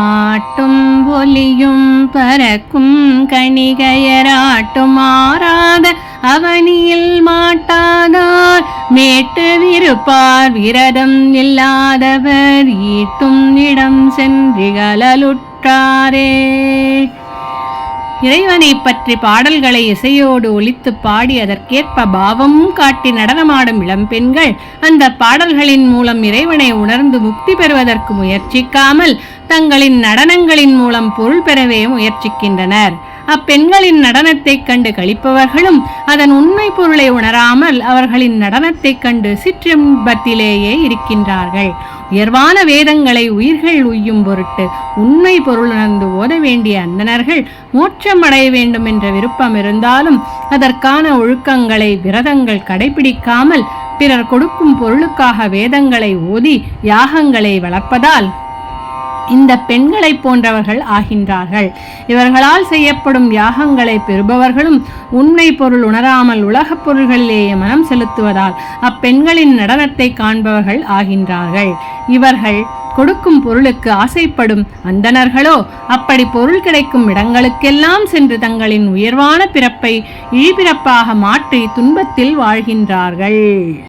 பாட்டும் ஒலியும் பறக்கும் கணிகையராட்டும் ஆறாத அவனியில் மாட்டாதார். மேட்டு விருப்பார் விரதம் இல்லாதவர் ஈட்டும் இடம் சென்றிகழலுற்றாரே இறைவனை பற்றி பாடல்களை இசையோடு ஒலித்து பாடி அதற்கேற்ப பாவமும் காட்டி நடனமாடும் இளம்பெண்கள் அந்த பாடல்களின் மூலம் இறைவனை உணர்ந்து முக்தி பெறுவதற்கு முயற்சிக்காமல் தங்களின் நடனங்களின் மூலம் பொருள் பெறவே முயற்சிக்கின்றனர். அப்பெண்களின் நடனத்தைக் கண்டு கழிப்பவர்களும் அதன் உண்மை பொருளை உணராமல் அவர்களின் நடனத்தைக் கண்டு சிற்றின்பத்திலேயே இருக்கின்றார்கள். உயர்வான வேதங்களை உயிர்கள் உய்யும் பொருட்டு உண்மை பொருளுணர்ந்து ஓத வேண்டிய அந்தணர்கள் மோட்சம் அடைய வேண்டும் என்ற விருப்பம் இருந்தாலும் அதற்கான ஒழுக்கங்களை விரதங்கள் கடைபிடிக்காமல் பிறர் கொடுக்கும் பொருளுக்காக வேதங்களை ஓதி யாகங்களை வளர்ப்பதால் இந்த பெண்களைப் போன்றவர்கள் ஆகின்றார்கள். இவர்களால் செய்யப்படும் யாகங்களை பெறுபவர்களும் உண்மை பொருள் உணராமல் உலகப் பொருள்களிலேயே மனம் செலுத்துவதால் அப்பெண்களின் நடனத்தை காண்பவர்கள் ஆகின்றார்கள். இவர்கள் கொடுக்கும் பொருளுக்கு ஆசைப்படும் அந்தணர்களோ அப்படி பொருள் கிடைக்கும் இடங்களுக்கெல்லாம் சென்று தங்களின் உயர்வான பிறப்பை இழிபிறப்பாக மாற்றி துன்பத்தில் வாழ்கின்றார்கள்.